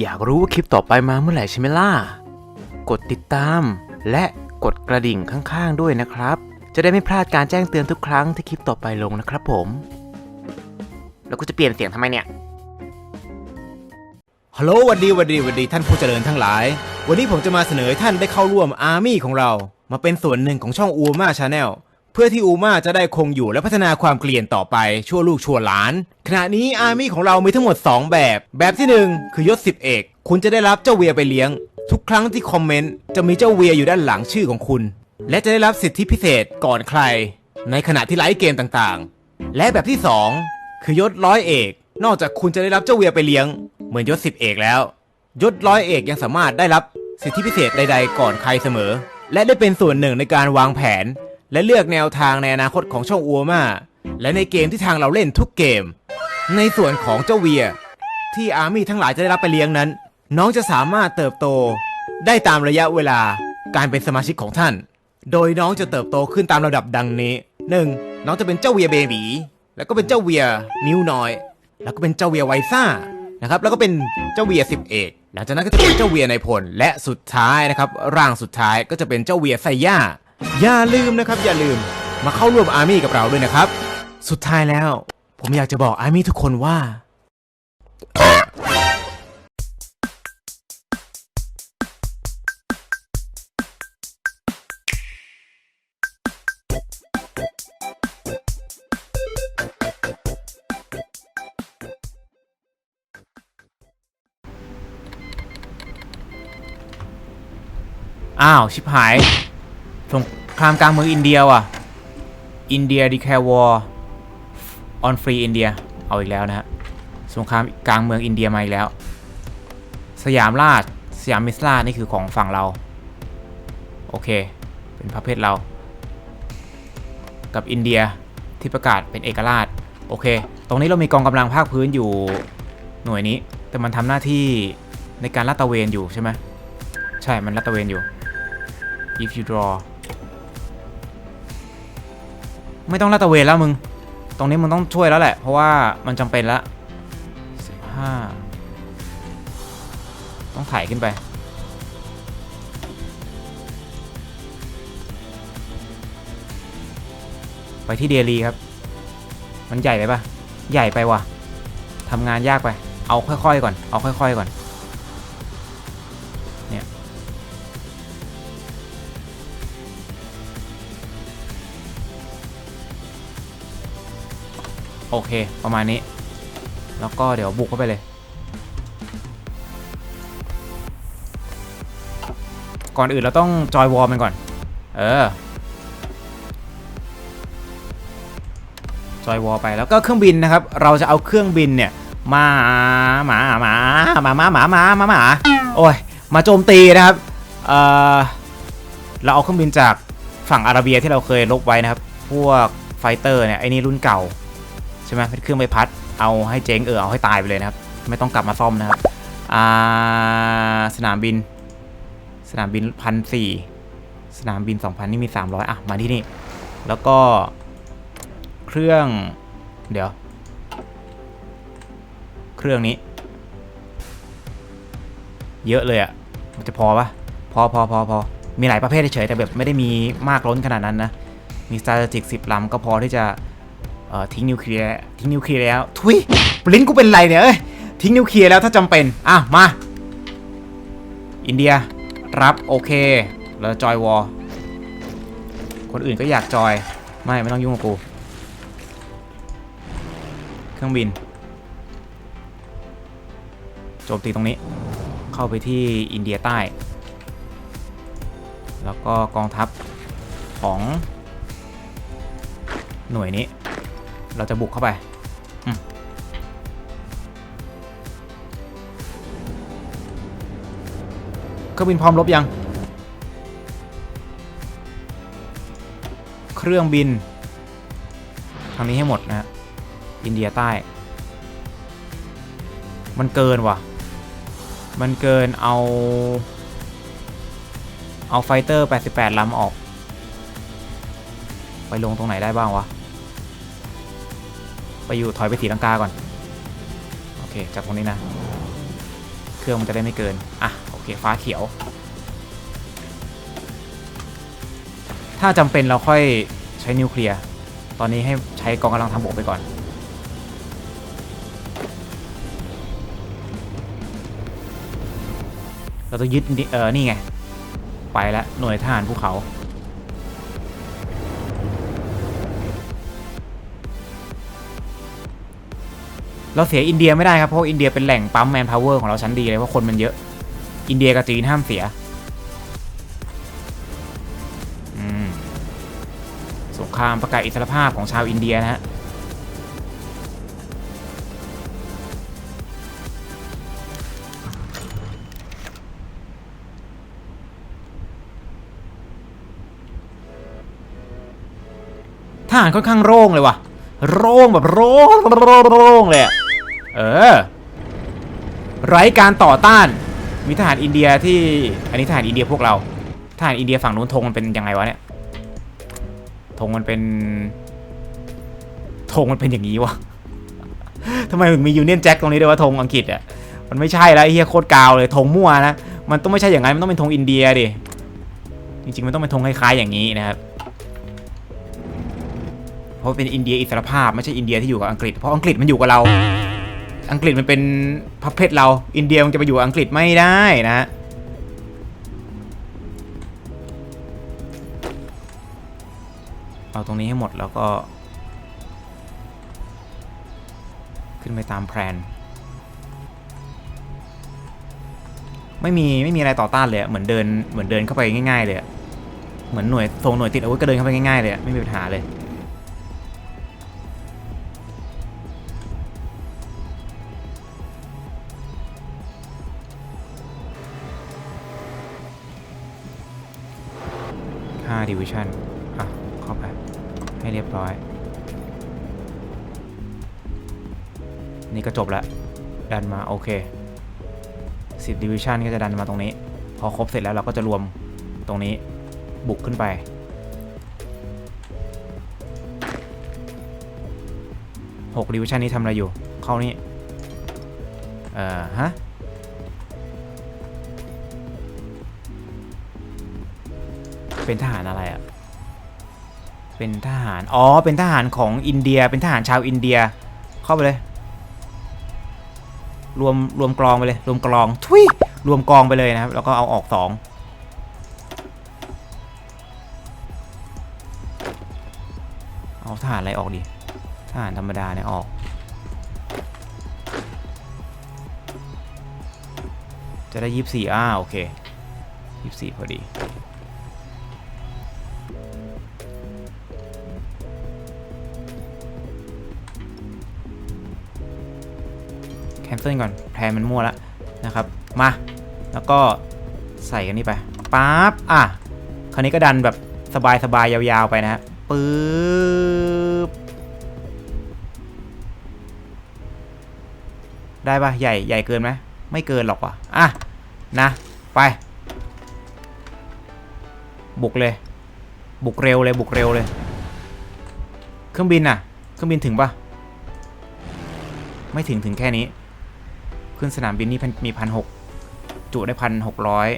อยากรู้ว่าคลิปต่อไปมาเมื่อไหร่ใช่ไหมล่ะ กดติดตาม และกดกระดิ่งข้างๆด้วยนะครับ จะได้ไม่พลาดการแจ้งเตือนทุกครั้งที่คลิปต่อไปลงนะครับผม แล้วกูจะเปลี่ยนเสียงทำไมเนี่ย ฮัลโหลหวัดดีหวัดดีหวัดดีท่านผู้เจริญทั้งหลาย วันนี้ผมจะมาเสนอให้ท่านได้เข้าร่วมอาร์มี่ของเรา มาเป็นส่วนหนึ่งของช่องอูมาชาแนล เพื่อที่อูมาจะได้คงอยู่และพัฒนาความเกลียนต่อไปชั่วลูกชั่วหลาน ขณะนี้อาร์มี่ของเรามีทั้งหมด 2 แบบ แบบที่ 1 คือยศสิบเอกคุณจะได้รับเจ้าเวียไปเลี้ยง ทุกครั้งที่คอมเมนต์จะมีเจ้าเวียอยู่ด้านหลังชื่อของคุณ และจะได้รับสิทธิพิเศษก่อนใคร ในขณะที่ไลฟ์เกมต่างๆ และแบบที่ 2 คือยศร้อยเอก นอกจากคุณจะได้รับเจ้าเวียไปเลี้ยง เหมือนยศสิบเอกแล้ว ยศร้อยเอกยังสามารถได้รับสิทธิพิเศษใด ๆ ก่อนใครเสมอ และได้เป็นส่วนหนึ่งในการวางแผน และเลือกแนวทางในอนาคตของช่องอัวมาและในเกมที่ทางเราเล่นทุกเกม ในส่วนของเจ้าเวีย ที่อาร์มี่ทั้งหลายจะได้รับไปเลี้ยงนั้น น้องจะสามารถเติบโต ได้ตามระยะเวลาการเป็นสมาชิกของท่าน โดยน้องจะเติบโตขึ้นตามระดับดังนี้ 1. น้องจะเป็นเจ้าเวียเบบีแล้วก็เป็นเจ้าเวียนิ้วน้อย แล้วก็เป็นเจ้าเวียไวซ่านะครับแล้วก็เป็นเจ้าเวียสิบเอกหลังจากนั้นก็จะเป็นเจ้าเวียในพลและสุดท้ายนะครับร่างสุดท้ายก็จะเป็นเจ้าเวียไซย่า อย่าลืมนะครับ อย่าลืมมาเข้าร่วมอาร์มี่กับเราด้วยนะครับ สุดท้ายแล้ว ผมอยากจะบอกอาร์มี่ทุกคนว่า อ้าว ชิบหาย สงครามกลางเมืองอินเดียว่ะ อินเดียดีแคร์วอร์ออนฟรีอินเดียเอาอีกแล้วนะฮะ สงครามกลางเมืองอินเดียมาอีกแล้ว สยามราช สยามมิสลานี่คือของฝั่งเรา โอเค เป็นประเภทเรา กับอินเดียที่ประกาศเป็นเอกราช โอเค ตรงนี้เรามีกองกำลังภาคพื้นอยู่หน่วยนี้ แต่มันทำหน้าที่ในการลาดตระเวนอยู่ใช่ไหม ใช่ มันลาดตระเวนอยู่ if you draw ไม่ต้องลาดตระเวนแล้วมึง ตรงนี้มึงต้องช่วยแล้วแหละ เพราะว่ามันจำเป็นละ15ต้องถ่ายขึ้นไป ไปที่เดลีครับ มันใหญ่ไปปะใหญ่ไปว่ะทำงานยากไป เอาค่อยๆก่อน เอาค่อยๆก่อน โอเค ประมาณนี้ แล้วก็เดี๋ยวบุกเข้าไปเลย ก่อนอื่นเราต้องจอยวอลมันก่อน เออ จอยวอลไปแล้วก็เครื่องบินนะครับ เราจะเอาเครื่องบินเนี่ยมาหมาหมาหมาหมาหมาหมาหมาหมาโอ้ย มาโจมตีนะครับ เออเราเอาเครื่องบินจากฝั่งอาระเบียที่เราเคยลบไว้นะครับ พวกไฟเตอร์เนี่ยไอ้นี่รุ่นเก่า ช่ไหมเป็นเครื่องใบพัด เอาให้เจ๊งเออเอาให้ตายไปเลยนะครับ ไม่ต้องกลับมาซ่อมนะครับอ่าสนามบิน สนามบินพันสี่สนามบิน 2,000 นี่มี 300 อะ มาที่นี่ แล้วก็เครื่องเดี๋ยว เครื่องนี้ เยอะเลยอะ่ะ มันจะพอปะพอพอพอพอมีหลายประเภทเฉยแต่แบบไม่ได้มีมากล้นขนาดนั้นนะ มี strategic 10 ลำก็พอที่จะ เออทิ้งนิวเคลียร์ทิ้งนิวเคลียร์แล้วทุยลิ้นกูเป็นไรเนี่ยเอ้ยทิ้งนิวเคลียร์แล้วถ้าจำเป็นอะมาอินเดียรับโอเคแล้วจอยวอลคนอื่นก็อยากจอยไม่ไม่ต้องยุ่งกับกูเครื่องบินโจมตีตรงนี้ เข้าไปที่อินเดียใต้ แล้วก็กองทัพของหน่วยนี้ เราจะบุกเข้าไปเครื่องบินพร้อมรบยัง เครื่องบิน ทางนี้ให้หมดนะฮะอินเดียใต้ มันเกินว่ะ มันเกินเอา เอาไฟเตอร์ 88ลำออก ไปลงตรงไหนได้บ้างวะ อยู่ถอยไปสีลังกาก่อน โอเค จากตรงนี้นะ เครื่องมันจะได้ไม่เกิน อะ โอเค ฟ้าเขียว ถ้าจำเป็นเราค่อยใช้นิวเคลียร์ ตอนนี้ให้ใช้กองกำลังทางบกไปก่อน เราต้องยึดนี่เออนี่ไง ไปแล้วหน่วยทหารภูเขา เราเสียอินเดียไม่ได้ครับเพราะอินเดียเป็นแหล่งปั๊มแมนพาวเวอร์ของเราชั้นดีเลยเพราะคนมันเยอะ อินเดียกับจีนห้ามเสียสงครามประกาศอิสรภาพของชาวอินเดียนะฮะทหารค่อนข้างโล่งเลยว่ะโล่งแบบโล่งโล่งโล่งเลย เออ ไร้การต่อต้าน มีทหารอินเดียที่ อันนี้ทหารอินเดียพวกเรา ทหารอินเดียฝั่งนู้นธงมันเป็นยังไงวะเนี่ย ธงมันเป็น ธงมันเป็นอย่างนี้วะทำไมถึงมียูเนียนแจ็คตรงนี้ด้วยวะธงอังกฤษอะ มันไม่ใช่แล้วเฮียโคตรกาวเลยธงมั่วนะ มันต้องไม่ใช่อย่างนั้น มันต้องเป็นธงอินเดียดิ จริงๆ มันต้องเป็นธงคล้ายๆอย่างนี้นะครับเพราะเป็นอินเดียอิสรภาพไม่ใช่อินเดียที่อยู่กับอังกฤษ เพราะอังกฤษมันอยู่กับเรา อังกฤษมันเป็นพับเพชเรา อินเดียมันจะไปอยู่อังกฤษไม่ได้นะเอาตรงนี้ให้หมดแล้วก็ ขึ้นไปตามแพลนไม่มีไม่มีอะไรต่อต้านเลยเหมือนเดินเหมือนเดินเข้าไปง่ายๆเลยเหมือนหน่วยทรงหน่วยติดอาวุธก็เดินเข้าไปง่ายๆเลยไม่มีปัญหาเลย 5 division อะ เข้าไป ให้เรียบร้อย นี่ก็จบแล้ว ดันมา โอเค 10 division ก็จะดันมาตรงนี้ พอครบเสร็จแล้วเราก็จะรวมตรงนี้บุกขึ้นไป 6 division นี้ทำอะไรอยู่ เข้านี่ เอ่อ ฮะ เป็นทหารอะไรอะ่ะ เป็นทหาร อ๋อ เป็นทหารของอินเดีย เป็นทหารชาวอินเดีย เข้าไปเลย รวมรวมกลองไปเลย รวมกลอง ทุยรวมกองไปเลยนะครับ แล้วก็เอาออกสองเอาทหารอะไรออกดีทหารธรรมดาเนี่ยออก จะได้ยี่สิบสี่อ่าโอเคยี่สิบสี่พอดี นเซิลก่อนแพนมันมั่วแล้วนะครับ มา แล้วก็ใส่กันนี่ไปปั๊บอะคราวนี้ก็ดันแบบสบายๆยาวๆไปนะฮะปึ๊บได้ปะใหญ่ใหญ่เกินไหมไม่เกินหรอกว่ะอะนะ ไป บุกเลย บุกเร็วเลยบุกเร็วเลย เครื่องบินน่ะ เครื่องบินถึงปะไม่ถึงถึงแค่นี้ ขึ้นสนามบินนี่มีพันหกจุได้พันหกร้อย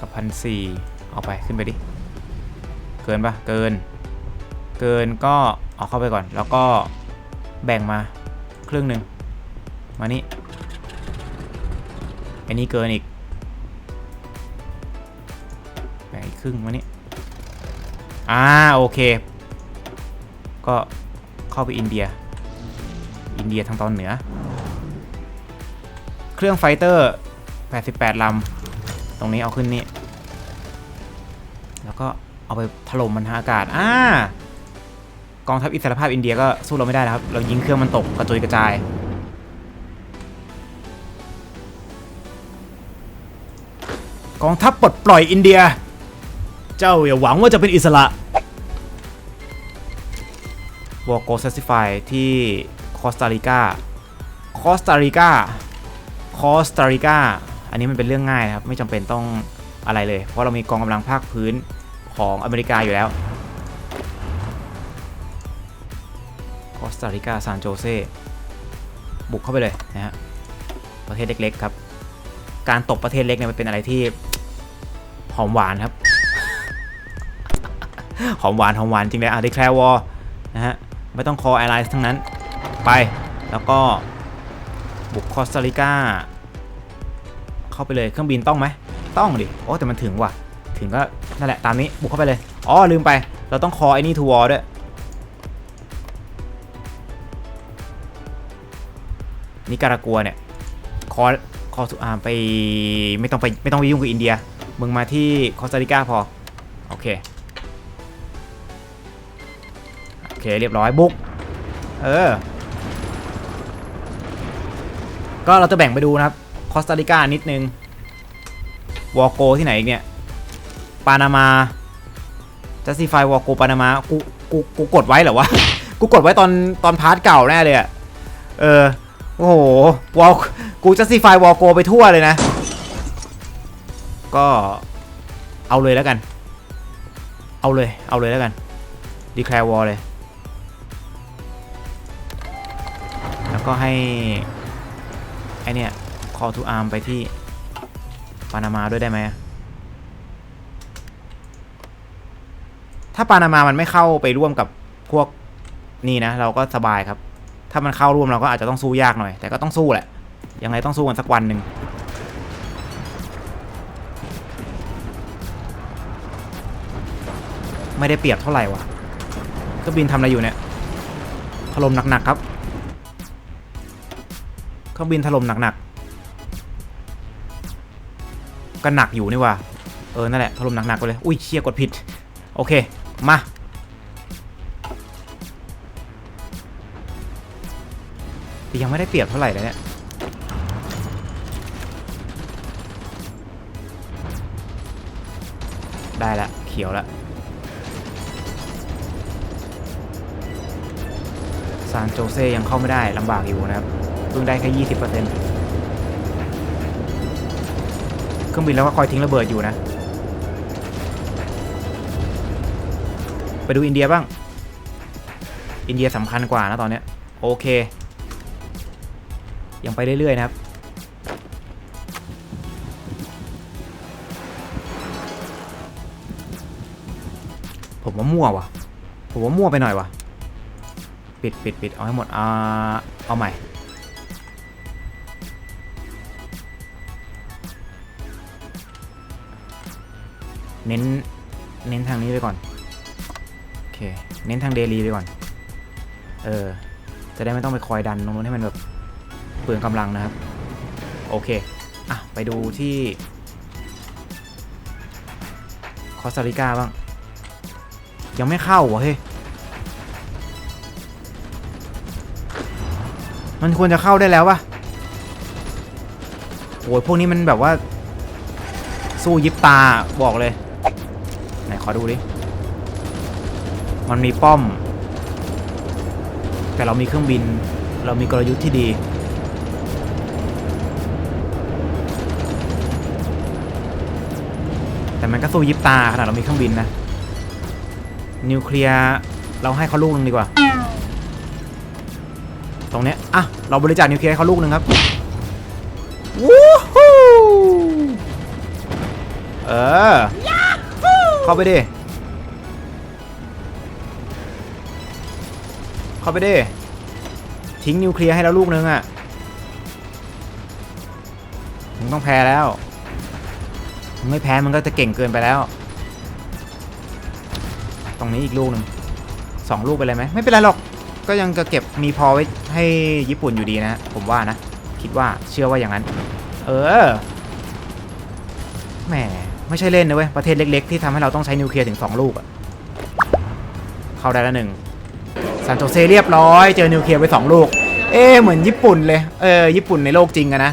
กับพันสี่เอาไปขึ้นไปดิ เกินปะเกิน เกินก็เอาเข้าไปก่อน แล้วก็แบ่งมาครึ่งหนึ่งมานี่อันนี้เกินอีกแบ่งอีกครึ่งมานี่อ่าโอเค ก็เข้าไปอินเดีย อินเดียทางตอนเหนือ เครื่องไฟเตอร์ 88 ลำ ตรงนี้เอาขึ้นนี่ แล้วก็เอาไปถล่มมันทางอากาศ อ่ากองทัพอิสรภาพอินเดียก็สู้เราไม่ได้นะครับ เรายิงเครื่องมันตกกระจุยกระจาย กองทัพปลดปล่อยอินเดีย เจ้าอย่าหวังว่าจะเป็นอิสระวอร์โกเซซิฟายที่คอสตาริกาคอสตาริกา คอสตาริกาอันนี้มันเป็นเรื่องง่ายนะครับไม่จำเป็นต้องอะไรเลย เพราะเรามีกองกำลังภาคพื้นของอเมริกาอยู่แล้วคอสตาริกาซานโจเซบุกเข้าไปเลยนะฮะประเทศเล็กๆครับ การตบประเทศเล็กเนี่ยมันเป็นอะไรที่หอมหวานครับ หอมหวานหอมหวานจริงเลยอะ declare war นะฮะไม่ต้อง call allies ทั้งนั้นไปแล้วก็ บุกคอสตาริกาเข้าไปเลยเครื่องบินต้องไหมต้องดิโอ้แต่มันถึงว่ะ ถึงก็นั่นแหละตามนี้บุกเข้าไปเลยอ๋อลืมไป เราต้อง call ไอ้นี่ to war ด้วยนิการากัวเนี่ยคอคอสุอาไปไม่ต้องไปไม่ต้องไปยุ่งกับอินเดียมึงมาที่คอสตาริกาพอโอเคโอเคเรียบร้อยบุกเออ ก็เราจะแบ่งไปดูนะครับคอสตาริกานิดนึงวอโกที่ไหนอีกเนี่ยปานามาจัสติฟายวอโกปานามากูกูกูกดไว้เหรอวะ กูกดไว้ตอนตอนพาร์ทเก่าแน่เลยอะเออ โอ้โหวอลกูจัสติฟายวอลโกไปทั่วเลยนะ ก็เอาเลยแล้วกัน เอาเลย เอาเลยแล้วกันดีแคลร์วอลเลย แล้วก็ให้ ไอเนี่ย call to arm ไปที่ปานามาด้วยได้ไหม ถ้าปานามามันไม่เข้าไปร่วมกับพวกนี่นะ เราก็สบายครับ ถ้ามันเข้าร่วมเราก็อาจจะต้องสู้ยากหน่อย แต่ก็ต้องสู้แหละ ยังไงต้องสู้กันสักวันหนึ่งไม่ได้เปรียบเท่าไหร่วะเครื่องบินทำอะไรอยู่เนี่ยถล่มหนักๆครับ เครื่องบินถล่มหนักๆก็หนักอยู่นี่ว่าเออนั่นแหละถล่มหนักๆไปเลยอุ้ยเชี่ยกดผิด โอเค มาแต่ยังไม่ได้เปรียบเท่าไหร่เลยเนี่ยได้ละเขียวละซานโจเซยังเข้าไม่ได้ลำบากอยู่นะครับ เพิ่งได้แค่ยี่สิบเปอร์เซ็นต์เครื่องบินแล้วก็คอยทิ้งระเบิดอยู่นะ ไปดูอินเดียบ้าง อินเดียสำคัญกว่านะตอนเนี้ย โอเค ยังไปเรื่อย ๆ นะครับผมว่ามั่ววะผมว่ามั่วไปหน่อยว่ะ ปิดปิดปิดเอาให้หมด อ่า เอาใหม่ เน้น เน้นทางนี้ไปก่อน โอเค เน้นทางเดลีไปก่อน เออ จะได้ไม่ต้องไปคอยดันตรงนู้นให้มันแบบเปลืองกำลังนะครับ โอเค อะ ไปดูที่คอสตาริกาบ้าง ยังไม่เข้าวะเฮ้ยมันควรจะเข้าได้แล้วปะโอ้ยพวกนี้มันแบบว่า สู้ยิบตาบอกเลย ไหนขอดูดิ มันมีป้อม แต่เรามีเครื่องบิน เรามีกลยุทธ์ที่ดี แต่มันก็สู้ยิบตาขนาดเรามีเครื่องบินนะ นิวเคลียร์เราให้เขาลูกหนึงดีกว่า ตรงเนี้ย อะ เราบริจาคนิวเคลียร์ให้เขาลูกหนึ่งครับวู้ฮู้เออ เข้าไปดิเข้าไปดิทิ้งนิวเคลียร์ให้แล้วลูกนึงอะ่ะมึงต้องแพ้แล้วมึงไม่แพ้มึงก็จะเก่งเกินไปแล้ว ตรงนี้อีกลูกหนึ่งสองลูกไปเลยไหมไม่เป็นไรหรอก ก็ยังจะเก็บมีพอไว้ให้ญี่ปุ่นอยู่ดีนะ ผมว่านะ คิดว่าเชื่อว่าอย่างนั้น เออแหม ไม่ใช่เล่นนะเว้ย ประเทศเล็กๆ ที่ทำให้เราต้องใช้นิวเคลียร์ถึง 2 ลูกอะเข้าได้แล้วหนึ่งซานโจเซเรียบร้อย เจอนิวเคลียร์ไป 2 ลูก เอ๊เหมือนญี่ปุ่นเลย เออ ญี่ปุ่นในโลกจริงอะนะ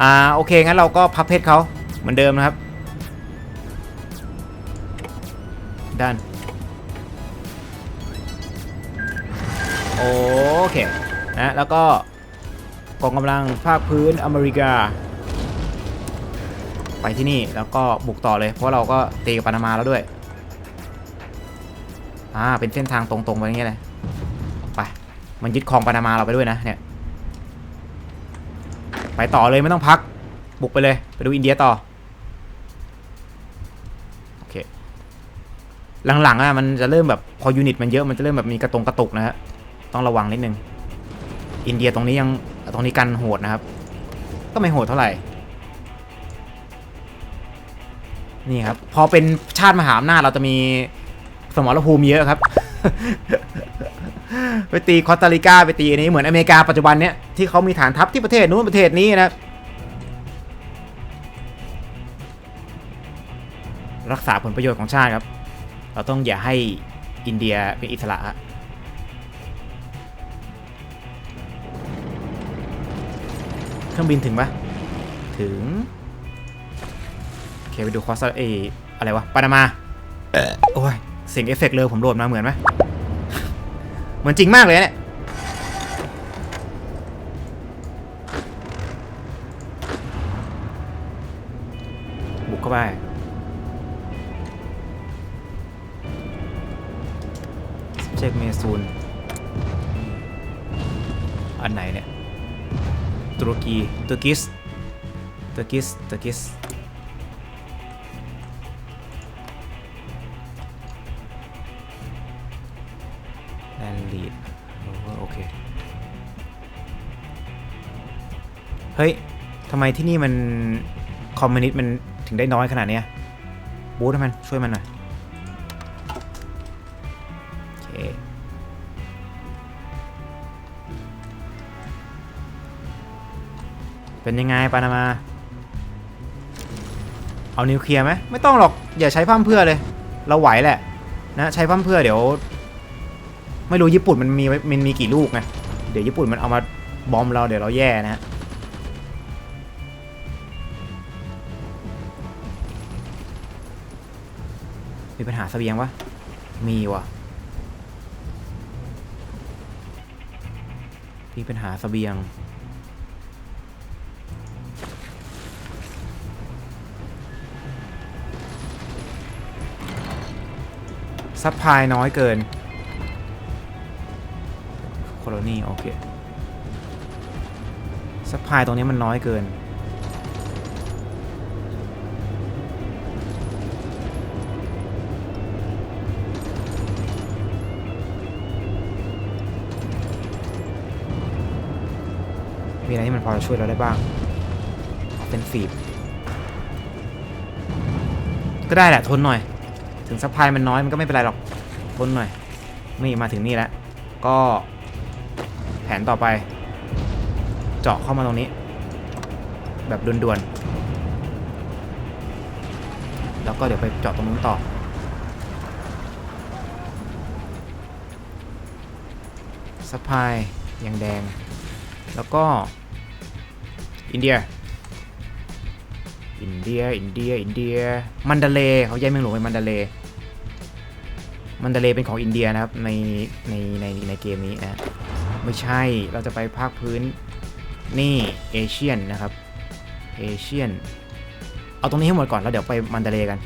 อ่า โอเค งั้นเราก็พับเพชรเขาเหมือนเดิมนะครับดันโอเค นะ แล้วก็กองกำลังภาคพื้นอเมริกา ไปที่นี่แล้วก็บุกต่อเลย เพราะเราก็ตีกับปานามาแล้วด้วย อ่า เป็นเส้นทางตรงๆไปอย่างเงี้ยเลย ไป มันยึดครองปานามาเราไปด้วยนะเนี่ย ไปต่อเลยไม่ต้องพัก บุกไปเลย ไปดูอินเดียต่อ โอเค หลังๆอะมันจะเริ่มแบบพอยูนิตมันเยอะมันจะเริ่มแบบมีกระตรงกระตุกนะฮะ ต้องระวังนิดนึง อินเดียตรงนี้ยังตรงนี้กันโหดนะครับ ก็ไม่โหดเท่าไหร่ นี่ครับ พอเป็นชาติมหาอำนาจเราจะมีสมรภูมิเยอะครับ ไปตีคอสตาริกาไปตีอันนี้เหมือนอเมริกาปัจจุบันเนี้ยที่เขามีฐานทัพที่ประเทศนู้นประเทศนี้นะรักษาผลประโยชน์ของชาติครับ เราต้องอย่าให้อินเดียเป็นอิสระเครื่องบินถึงปะถึง เคไปดูคอสเออะไรวะปานามาโอ้ยเสียงเอฟเฟกต์เลยผมโหลดมาเหมือนไหมเหมือนจริงมากเลยเนี่ยบุกเข้าไปเช็คเมซูนอันไหนเนี่ยตุรกีตุรกิสตุรกิสตุรกิส เฮ้ยทำไมที่นี่มันคอมมิวนิสต์มันถึงได้น้อยขนาดเนี้ยบูธให้มันช่วยมันหน่อยโอเคเป็นยังไงปานามา เอานิวเคลียร์ไหมไม่ต้องหรอก อย่าใช้พร่ำเพื่อเลย เราไหวแหละ นะใช้พร่ำเพื่อเดี๋ยว ไม่รู้ญี่ปุ่นมันมีมันมีกี่ลูกไงเดี๋ยวญี่ปุ่นมันเอามาบอมเราเดี๋ยวเราแย่นะฮะ ปัญหาเสบียงวะ มีวะมีปัญหาเสบียง ซัพพลายน้อยเกิน โคโลนีโอเค ซัพพลายตรงนี้มันน้อยเกิน มีอะไรที่มันพอจะช่วยเราได้บ้างเป็นฟีบก็ได้แหละทนหน่อย ถึงซัพพลายมันน้อยมันก็ไม่เป็นไรหรอกทนหน่อยนี่มาถึงนี่แล้ว ก็แผนต่อไป เจาะเข้ามาตรงนี้ แบบด่วนๆ แล้วก็เดี๋ยวไปเจาะตรงนู้นต่อสปายยังแดง แล้วก็ อินเดีย อินเดีย อินเดีย อินเดีย มันดาเลเขาแยกเมืองหลวงเป็นมันดาเล มันดาเลเป็นของอินเดียนะครับ ใน ใน ใน ในเกมนี้นะ ไม่ใช่ เราจะไปภาคพื้น นี่เอเชียนนะครับ เอเชียน เอาตรงนี้ให้หมดก่อน แล้วเดี๋ยวไปมันดาเลกัน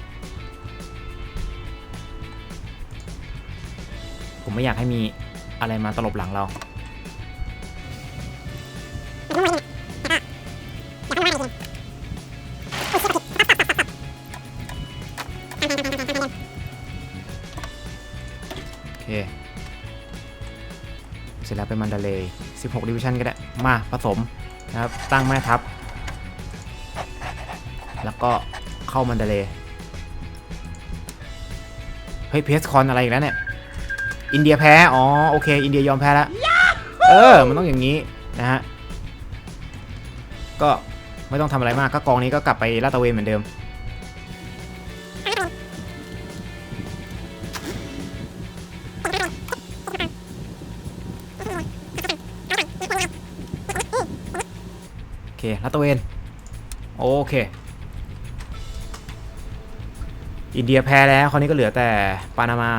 ผมไม่อยากให้มีอะไรมาตลบหลังเรา เสร็จแล้วไปมันดาเลย16ดิวิชั่นก็ได้ มาผสมนะครับ ตั้งแม่ทัพ แล้วก็เข้ามันดาเลยเฮ้ยเพสคอนอะไรอีกแล้วเนี่ย อินเดียแพ้ อ๋อ โอเค อินเดียยอมแพ้แล้ว เออ มันต้องอย่างนี้นะฮะ ก็ไม่ต้องทำอะไรมาก ก็กองนี้ก็กลับไปลาดตระเวนเหมือนเดิม ลาตเวน โอเค อินเดียแพ้แล้ว คราวนี้ก็เหลือแต่ปานามา